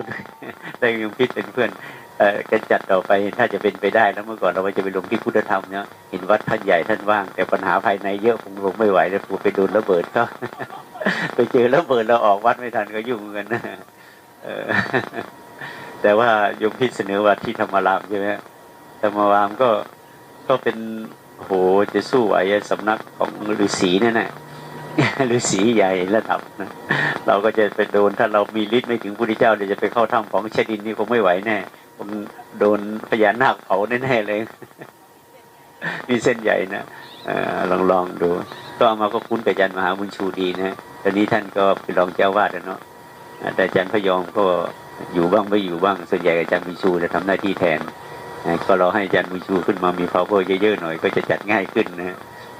คุณได้ยมพิษเป็นเพื่อนเอ่อกันจัดต่อไปถ้าจะเป็นไปได้แล้วเมื่อก่อนเราจะไปลงที่พุทธธรรมเนี่ยเห็นวัดท่านใหญ่ท่านว่าง แต่ปัญหาภายในเยอะคงลงไม่ไหวแล้วกูไปโดนระเบิดก็ไปเจอระเบิดเราออกวัดไม่ทันก็ยุ่งเงินนะเออแต่ว่ายมพิษเสนอว่าที่ธรรมารามใช่ไหมธรรมารามก็ก็เป็นโหจะสู้ไอ้สำนักของฤาษีนี่ยนะฤาษีใหญ่ระดับนะ เราก็จะไปโดนถ้าเรามีฤทธิ์ไม่ถึงพุทธเจ้าเดี๋ยวจะไปเข้าถ้ำของเชดินนี่คงไม่ไหวแน่คงโดนพญานาคเผาแน่ๆเลยมีเส้นใหญ่นะอลองลองดูก็เอามาก็คุ้นกับอาจารย์มหาบุญชูดีนะตอนนี้ท่านก็เป็นรองเจ้าวาดแล้วเนาะแต่อาจารย์พยอมก็อยู่บ้างไม่อยู่บ้างส่วนใหญ่อาจารย์บุญชูจะทำหน้าที่แทนก็รอให้อาจารย์บุญชูขึ้นมามี power เยอะๆหน่อยก็จะจัดง่ายขึ้นนะ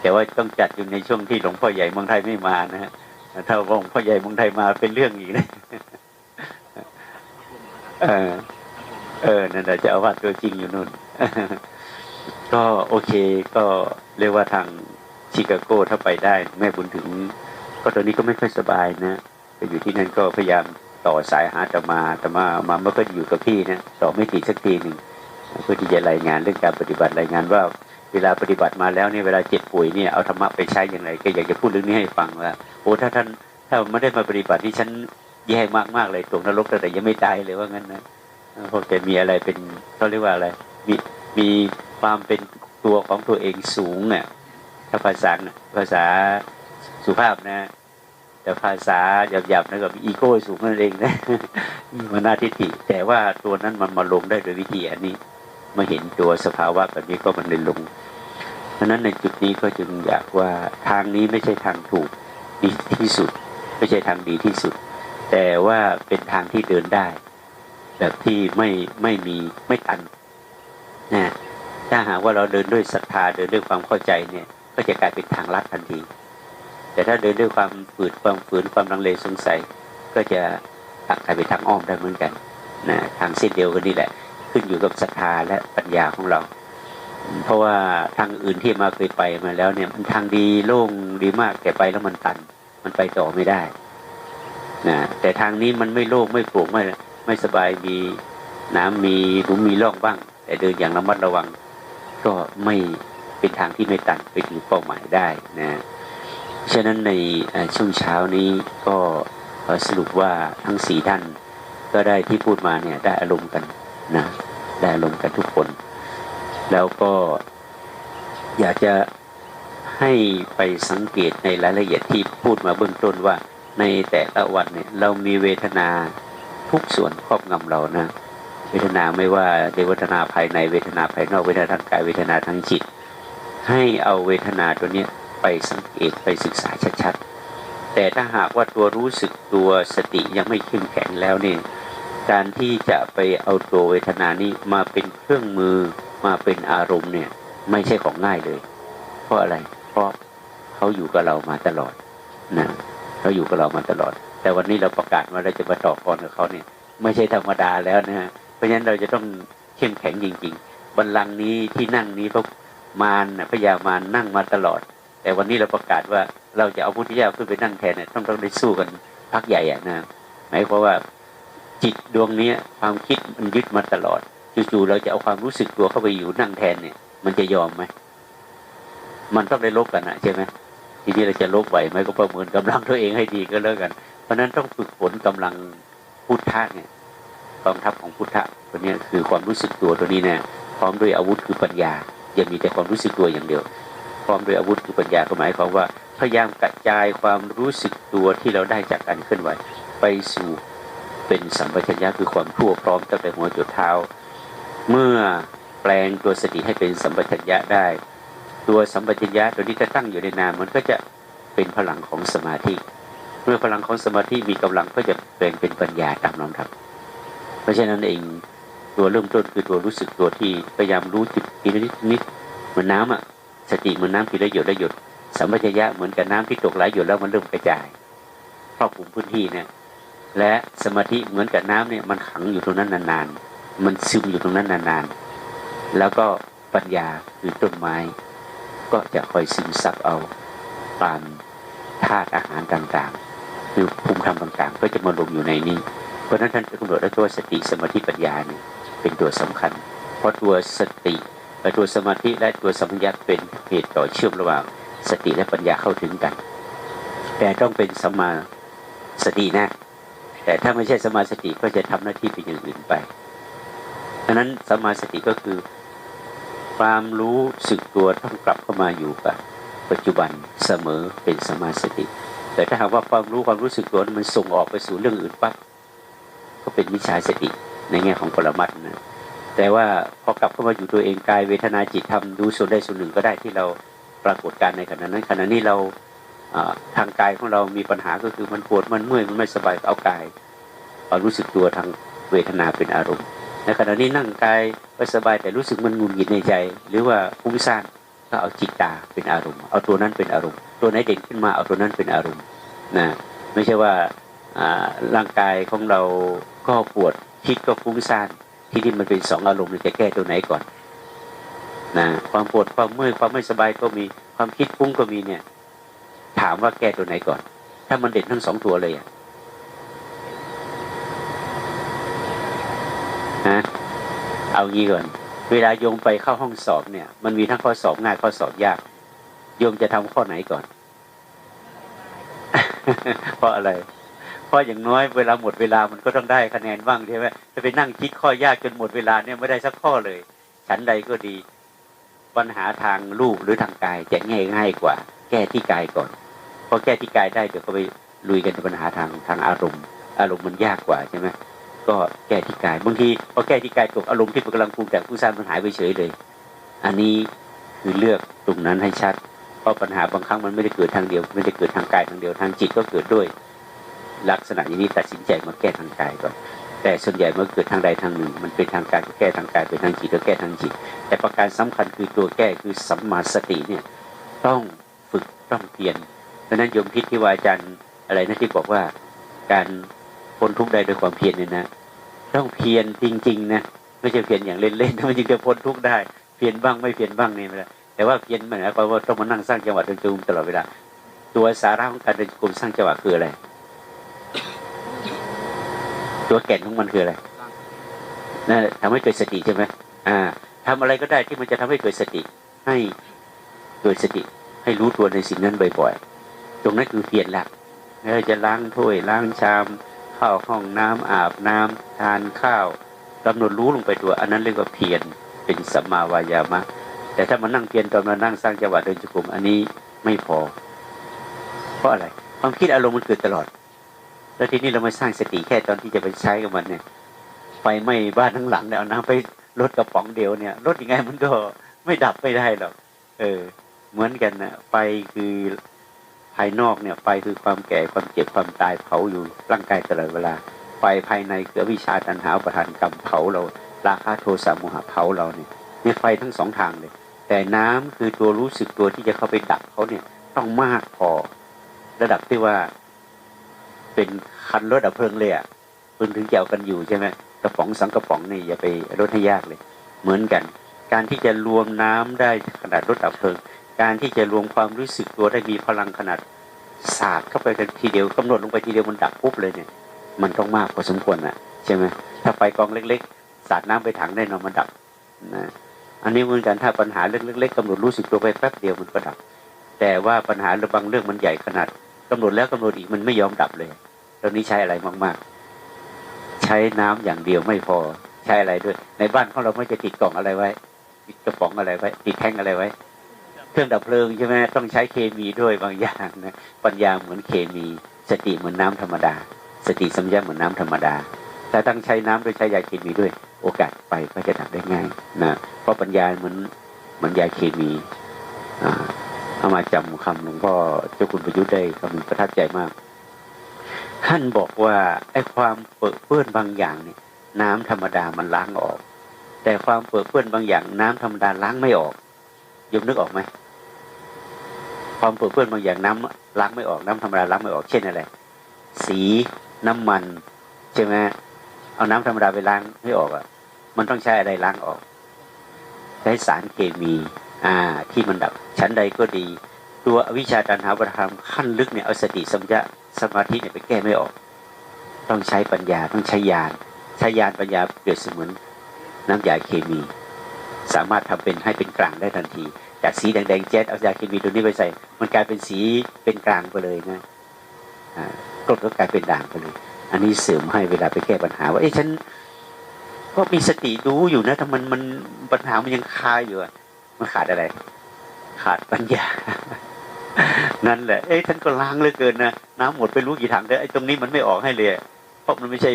แต่ว่าต้องจัดอยู่ในช่วงที่หลวงพ่อใหญ่เมืองไทยไม่มานะฮะ ถ้าวงพ่อใหญ่เมืองไทยมาเป็นเรื่องอีกนะเออ เออนั่นแหละจะเอาวัดตัวจริงอยู่นู่น ก็โอเคก็เรียกว่าทางชิคาโกถ้าไปได้ แม่บุญถึง ก็ตอนนี้ก็ไม่ค่อยสบายนะไปอยู่ที่นั่นก็พยายามต่อสายหาตมาตมามาไม่ค่อยอยู่กับพี่นะต่อไม่ติดสักทีหนึ่งเพื่อที่จะรายงานเรื่องการปฏิบัติรายงานว่า เวลาปฏิบัติมาแล้วเนี่ยเวลาเจ็บป่วยเนี่ยเอาธรรมะไปใช้อย่างไรก็อยากจะพูดเรื่องนี้ให้ฟังว่าโอ้ถ้าท่านถ้าไม่ได้มาปฏิบัติที่ฉันแย่มากมากๆเลยตกนรกแต่ยังไม่ตายเลยว่างั้นนะเพราะแกมีอะไรเป็นเขาเรียกว่าอะไรมีมีความเป็นตัวของตัวเองสูงเนี่ยถ้าภาษาภาษาสุภาพนะ แต่ภาษาหยาบๆนะก็มีอีโก้สูงนั่นเองนะมีมานาทิฏฐิแต่ว่าตัวนั้นมันมาลงได้โดยวิธีอันนี้ มาเห็นตัวสภาวะแบบนี้ก็มันเลยลงเพราะนั้นในจุดนี้ก็จึงอยากว่าทางนี้ไม่ใช่ทางถูกดีที่สุด ไม่ใช่ทางดีที่สุด แต่ว่าเป็นทางที่เดินได้ แบบที่ไม่ไม่มีไม่ตันนะถ้าหากว่าเราเดินด้วยศรัทธาเดินด้วยความเข้าใจเนี่ยก็จะกลายเป็นทางลัดทันที แต่ถ้าเดินด้วยความฝืดความฝืนความลังเลสงสัย ก็จะกลายเป็นทางอ้อมได้เหมือนกันนะทางเส้นเดียวกันนี่แหละ ขึ้นอยู่กับศรัทธาและปัญญาของเรา เพราะว่าทางอื่นที่มาเคยไปมาแล้วเนี่ยมันทางดีโล่งดีมากแต่ไปแล้วมันตัน มันไปต่อไม่ได้นะแต่ทางนี้มันไม่โล่งไม่โปร่งไม่ไม่สบายมีน้ำมีหลุมมีร่องบ้าง แต่เดินอย่างระมัดระวัง ก็ไม่เป็นทางที่ไม่ตันไปถึงเป้าหมายได้นะฉะนั้นในช่วงเช้านี้ก็สรุปว่าทั้งสี่ท่าน ก็ได้ที่พูดมาเนี่ยได้อารมณ์กัน นะได้อารมณ์กันทุกคน แล้วก็อยากจะให้ไปสังเกตในรายละเอียดที่พูดมาเบื้องต้นว่าในแต่ละวันเนี่ยเรามีเวทนาทุกส่วนครอบงำเรานะ เวทนาไม่ว่าเวทนาภายในเวทนาภายนอกเวทนาทางกายเวทนาทางจิต ให้เอาเวทนาตัวนี้ไปสังเกตไปศึกษาชัดๆแต่ถ้าหากว่าตัวรู้สึกตัวสติยังไม่เข้มแข็งแล้วเนี่ย การที่จะไปเอาตัวเวทนานี้มาเป็นเครื่องมือมาเป็นอารมณ์เนี่ย ไม่ใช่ของง่ายเลย เพราะอะไร เพราะเขาอยู่กับเรามาตลอดนะเขาอยู่กับเรามาตลอด แต่วันนี้เราประกาศว่าเราจะมาต่อกรกับเขาเนี่ย ไม่ใช่ธรรมดาแล้วนะฮะเพราะฉะนั้นเราจะต้องเข้มแข็งจริง ๆ บัลลังก์นี้ที่นั่งนี้พระมารพญามารนั่งมาตลอด แต่วันนี้เราประกาศว่าเราจะเอาพุทธเจ้าขึ้นไปนั่งแทนเนี่ยต้องต้องได้สู้กันพักใหญ่อะนะหมายความว่า จิตดวงนี้ความคิดมันยึดมาตลอดจู่ๆเราจะเอาความรู้สึกตัวเข้าไปอยู่นั่งแทนเนี่ย มันจะยอมไหมมันต้องได้ลบกันนะใช่ไหมทีนี้เราจะลบไหวไหมก็ประเมินกำลังตัวเองให้ดีก็แล้วกัน เพราะนั้นต้องฝึกฝนกำลังพุทธะเนี่ยกองทัพของพุทธะตัวนี้คือความรู้สึกตัวตัวนี้เนี่ยพร้อมด้วยอาวุธคือปัญญาอย่ามีแต่ความรู้สึกตัวอย่างเดียว พร้อมด้วยอาวุธคือปัญญาก็หมายความว่าพยายามกระจายความรู้สึกตัวที่เราได้จากการเคลื่อนไหว ไปสู่ เป็นสัมปชัญญะคือความทั่วพร้อมตั้งแต่หัวจนเท้า เมื่อแปลงตัวสติให้เป็นสัมปชัญญะได้ ตัวสัมปชัญญะตัวนี้จะตั้งอยู่ในนามมันก็จะเป็นพลังของสมาธิ เมื่อพลังของสมาธิมีกำลังก็จะแปลงเป็นปัญญาตามลำดับ เพราะฉะนั้นเองตัวเริ่มต้นคือตัวรู้สึกตัวที่พยายามรู้จิตทีนิดนิดเหมือนน้ำอะสติเหมือนน้ำที่ละหยดละหยดสัมปชัญญะเหมือนกับน้ำที่ตกไหลหยดแล้วมันเริ่มกระจายครอบคลุมพื้นที่เนี่ย และสมาธิเหมือนกับน้ำเนี่ยมันขังอยู่ตรงนั้นนานๆ มันซึมอยู่ตรงนั้นนานๆ แล้วก็ปัญญาคือต้นไม้ ก็จะคอยซึมซับเอาตามธาตุอาหารต่างๆ คือภูมิธรรมต่างๆ ก็จะมารวมอยู่ในนี้ เพราะฉะนั้นท่านกำหนดแล้ตัวสติสมาธิปัญญาเนี่ยเป็นตัวสำคัญ เพราะตัวสติตัวสมาธิและตัวสัมผัสเป็นเหตุต่อเชื่อมระหว่างสติและปัญญาเข้าถึงกัน แต่ต้องเป็นสมมาสตินะ แต่ถ้าไม่ใช่สมาสติก็จะทำหน้าที่เป็นอย่างอื่นไปดังนั้นสมาสติก็คือ ความรู้สึกตัวต้องกลับเข้ามาอยู่กับปัจจุบันเสมอเป็นสมาสติ แต่ถ้าหากว่าความรู้ความรู้สึกตัวมันส่งออกไปสู่เรื่องอื่นปั๊บก็เป็นมิจฉาสติในแง่ของปรมัตถ์นะแต่ว่าพอกลับเข้ามาอยู่ตัวเองกายเวทนาจิตทำดูส่วนใดส่วนหนึ่งก็ได้ที่เราปรากฏการในขณะนั้นขณะนี้เรา ทางกายของเรามีปัญหาก็คือมันปวดมันเมื่อยมันไม่สบายเอากายเอารู้สึกตัวทางเวทนาเป็นอารมณ์ในขณะนี้นั่งกายไม่สบายแต่รู้สึกมันงุนหงิดในใจ หรือว่าฟุ้งซ่านก็เอาจิตตาเป็นอารมณ์ เอาตัวนั้นเป็นอารมณ์ ตัวไหนเด่นขึ้นมาเอาตัวนั้นเป็นอารมณ์นะไม่ใช่ว่าร่างกายของเราก็ปวดคิดก็ฟุ้งซ่านที่นี่มันเป็นสองอารมณ์จะแก้ตัวไหนก่อนนะความปวดความเมื่อยความไม่สบายก็มีความคิดฟุ้งก็มีเนี่ย ถามว่าแก้ตัวไหนก่อน ถ้ามันเด่นทั้งสองตัวเลยอะฮะเอางี้ก่อน เวลาโยมไปเข้าห้องสอบเนี่ย มันมีทั้งข้อสอบง่ายข้อสอบยาก โยมจะทำข้อไหนก่อน เพราะอะไร เพราะอย่างน้อยเวลาหมดเวลามันก็ต้องได้คะแนนบ้างใช่ไหมจะไปนั่งคิดข้อยากจนหมดเวลาเนี่ยไม่ได้สักข้อเลย ฉันใดก็ดี ปัญหาทางรูปหรือทางกายจะง่ายง่ายกว่า แก้ที่กายก่อน พอแก้ที่กายได้เดี๋ยวก็ไปลุยกันปัญหาทางทางอารมณ์ อารมณ์มันยากกว่าใช่ไหมก็แก้ที่กายบางทีพอแก้ที่กายจบอารมณ์ที่กำลังปรุงแต่งผู้สร้างมันหายไปเฉยเลย อันนี้คือเลือกตรงนั้นให้ชัด เพราะปัญหาบางครั้งมันไม่ได้เกิดทางเดียว ไม่ได้เกิดทางกายทางเดียวทางจิตก็เกิดด้วย ลักษณะอย่างนี้ตัดสินใจมาแก้ทางกายก่อนแต่ส่วนใหญ่เมื่อเกิดทางใดทางหนึ่ง มันเป็นทางกายก็แก้ทางกายเป็นทางจิตก็แก้ทางจิต แต่ประการสำคัญคือตัวแก้คือสัมมาสติเนี่ยต้องฝึกต้องเพียร เพราะนั้นโยมพิษที่ว่าอาจารย์อะไรนะที่บอกว่าการพ้นทุกข์ได้ด้วยความเพียรเนี่ยนะต้องเพียรจริง ๆ นะไม่ใช่เพียรอย่างเล่นๆมันจึงจะพ้นทุกข์ได้เพียรบ้างไม่เพียรบ้างนี่ไม่ได้แต่ว่าเพียรหมายความว่าต้องมานั่งสร้างจังหวะเดินจูงตลอดเวลาตัวสาระของการเดินจูงสร้างจังหวะคืออะไร ตัวแก่นของมันคืออะไรนั่นทำให้เกิดสติใช่ไหมอ่าทำอะไรก็ได้ที่มันจะทำให้เกิดสติ ให้เกิดสติให้รู้ตัวในสิ่งนั้นบ่อย ๆ ตรงนั้นคือเพียรละเราจะล้างถ้วยล้างชาม เข้าห้องน้ำอาบน้ำทานข้าวกำหนดรู้ลงไปตัวอันนั้นเรียกว่าเพียรเป็นสัมมาวายามะ แต่ถ้ามานั่งเพียรตอนมานั่งสร้างจังหวะเดินจุกุมอันนี้ไม่พอ เพราะอะไรความคิดอารมณ์มันเกิดตลอด แล้วทีนี้เรามาสร้างสติแค่ตอนที่จะไปใช้กับมันเนี่ยไฟไหม้บ้านทั้งหลังเนี่ยเอาน้ำไปลดกระป๋องเดียวเนี่ยลดยังไงมันก็ไม่ดับไม่ได้หรอกเออ เหมือนกันนะไฟคือ ภายนอกเนี่ยไฟคือความแก่ความเจ็บความตายเผาอยู่ร่างกายตลอดเวลา ไฟภายในคือวิชาตันหาประทานกรรมเผาเราราคาโทสะโมหะเผาเราเนี่ยเนี่ยไฟทั้งสองทางเลย แต่น้ำคือตัวรู้สึกตัวที่จะเข้าไปดับเขาเนี่ยต้องมากพอ ระดับที่ว่าเป็นคันรถดับเพลิงเลยอะคุณถึงจะเอากันอยู่ใช่ไหมกระป๋องสังกระป๋องนี่อย่าไปรถให้ยากเลย เหมือนกัน การที่จะรวมน้ำได้ขนาดรถดับเพลิง การที่จะรวมความรู้สึกตัวได้มีพลังขนาดศาสตร์เข้าไปกันทีเดียวกำหนดลงไปทีเดียวมันดับปุ๊บเลยเนี่ย มันต้องมากพอสมควรอะใช่ไหมถ้าไฟกองเล็ก ๆ สาดน้ำไปถังได้นอนมันดับนะอันนี้เหมือนกันถ้าปัญหาเรื่องเล็กๆกำหนดรู้สึกตัวไปแป๊บเดียวมันก็ดับ แต่ว่าปัญหาบางเรื่องมันใหญ่ขนาดกำหนดแล้วกำหนดอีกมันไม่ยอมดับเลยตอนนี้ใช้อะไรมากๆ ใช้น้ำอย่างเดียวไม่พอใช้อะไรด้วย ในบ้านของเราไม่จะติดกล่องอะไรไว้ติดกระป๋องอะไรไว้ติดแท่งอะไรไว้ เครื่องดับเพลิงใช่ไหมต้องใช้เคมีด้วยบางอย่างนะปัญญาเหมือนเคมี สติเหมือนน้าธรรมดา สติสัมยาเหมือนน้าธรรมดาแต่ต้องใช้น้ำด้วยใช้ยาเคมีด้วย โอกาสไปก็จะดับได้ง่ายนะเพราะปัญญาเหมือนเหมือนยาเคมีอ่าเอามาจำคำหลวงพ่อเจ้าคุณประยุทธ์ได้คำนึงประทับใจมากท่านบอกว่าไอ้ความเปื้อเปื้อนบางอย่างเนี่ย น้ำธรรมดามันล้างออก แต่ความเปื้อเปื้อนบางอย่าง น้ำธรรมดาล้างไม่ออกยมนึกออกไหม ความเปื้อนบางอย่างน้ำล้างไม่ออกน้ำธรรมดาล้างไม่ออกเช่นอะไรสีน้ำมันใช่ไหมเอาน้ำธรรมดาไปล้างไม่ออกอะ มันต้องใช้อะไรล้างออกใช้สารเคมีอ่าที่มันดับชั้นใดก็ดี ตัววิชาการหาประธรรมขั้นลึกเนี่ยเอาสติสัมยาสมาธิเนี่ยไปแก้ไม่ออก ต้องใช้ปัญญาต้องใช้ญาณใช้ญาณปัญญาเปรียบเสมือนน้ำยาเคมี สามารถทำเป็นให้เป็นกลางได้ทันที จากสีแดงๆแจ๊ดเอายาเคมีตัวนี้ไปใส่ มันกลายเป็นสีเป็นกลางไปเลยนะกรดก็กลายเป็นด่างไปเลย อันนี้เสริมให้เวลาไปแก้ปัญหาว่าเอ้ฉันก็มีสติดูอยู่นะแต่มันมันปัญหามันยังคาอยู่อะมันขาดอะไร ขาดปัญญา นั่นแหละ เอ้ยท่านก็ล้างเหลือเกินนะน้ำหมดไปรู้กี่ถังแต่ไอ้ตรงนี้มันไม่ออกให้เลย เพราะมันไม่ใช่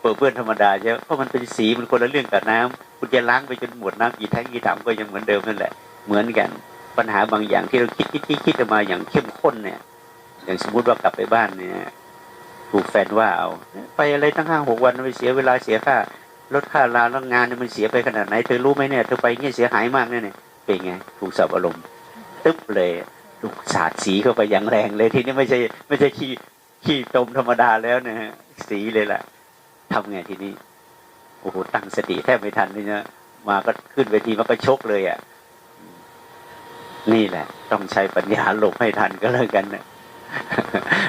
เปิดเปื้อนธรรมดาใช่ไหมเพราะมันเป็นสีมันคนละเรื่องกับน้ำคุณจะล้างไปจนหมดน้ำกี่แทงกี่ถังก็ยังเหมือนเดิมนั่นแหละ เหมือนกันปัญหาบางอย่างที่เราคิดคิดคิดคิดมาอย่างเข้มข้นเนี่ย อย่างสมมุติว่ากลับไปบ้านเนี่ยถูกแฟนว่าเอา ไปอะไรตั้งห้าหกวันไปเสียเวลาเสียค่ารถค่าลาแล้วงานเนี่ยมันเสียไปขนาดไหนเธอรู้ไหมเนี่ยเธอไปเงี้ยเสียหายมากเนี่ยเป็นไงถูกสับอารมณ์ตึ๊บเลยถูกสาดสีเข้าไปอย่างแรงเลยทีนี้ไม่ใช่ไม่ใช่ขี้ขี้ตมธรรมดาแล้วนะฮะสีเลยล่ะทำไงทีนี้โอ้โหตั้งสติแทบไม่ทันเลยนะมาก็ขึ้นเวทีมันก็ชกเลยอะ นี่แหละ ต้องใช้ปัญญาหลบให้ทันก็แล้วกันนะ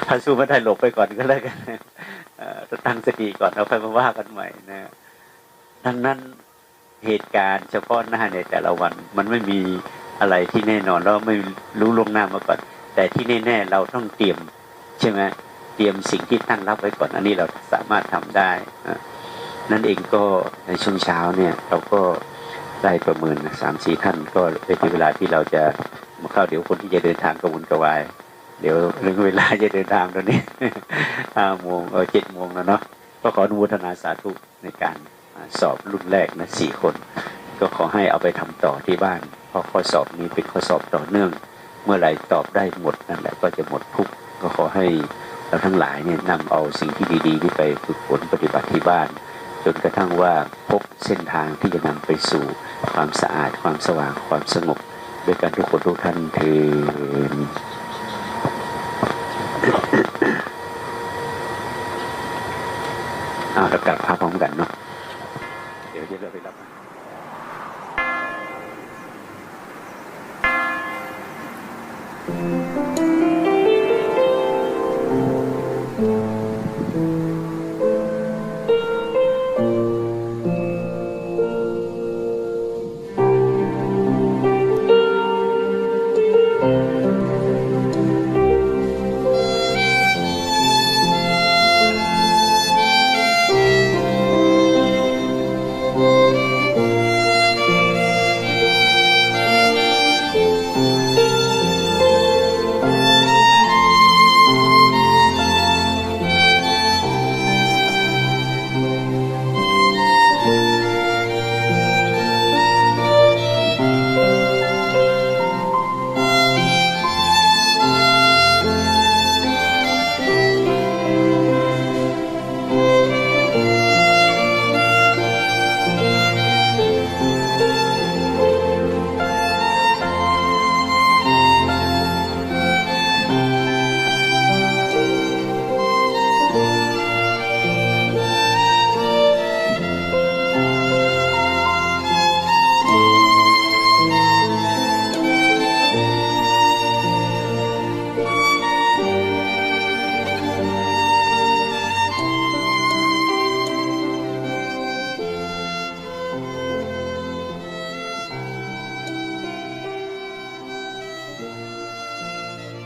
ถ้าสู้ไม่ได้หลบไปก่อนก็แล้วกันเอ่อตั้งสติก่อนเอาไปมาว่ากันใหม่นะดังนั้นเหตุการณ์เฉพาะหน้าในแต่ละวัน มันไม่มีอะไรที่แน่นอนแล้วไม่รู้ล่วงหน้ามาก่อนแต่ที่แน่ๆเราต้องเตรียมใช่ไหมเตรียมสิ่งที่ตั้งรับไว้ก่อนอันนี้เราสามารถทำได้นั่นเองก็ในช่วงเช้าเนี่ย เราก็ ได้ประเมินสามสี่ท่านก็เป็นเวลาที่เราจะมาเข้าเดี๋ยวคนที่จะเดินทางกระวนกระวาย เดี๋ยวเรื่องเวลาจะเดินทางตอนนี้ห้าโมงเออเจ็ดโมงแล้วเนาะก็ขออนุโมทนาสาธุในการสอบรุ่นแรกนะสี่คน ก็ขอให้เอาไปทำต่อที่บ้านเพราะข้อสอบนี้เป็นข้อสอบต่อเนื่อง เมื่อไหร่ตอบได้หมดนั่นแหละก็จะหมดทุกก็ขอให้เราทั้งหลายเนี่ยนำเอาสิ่งที่ดีๆนี้ไปฝึกฝนปฏิบัติที่บ้าน จนกระทั่งว่าพบเส้นทางที่จะนำไปสู่ ความสะอาดความสว่างความสงบด้วยกันทุกคนทุกท่านเทอ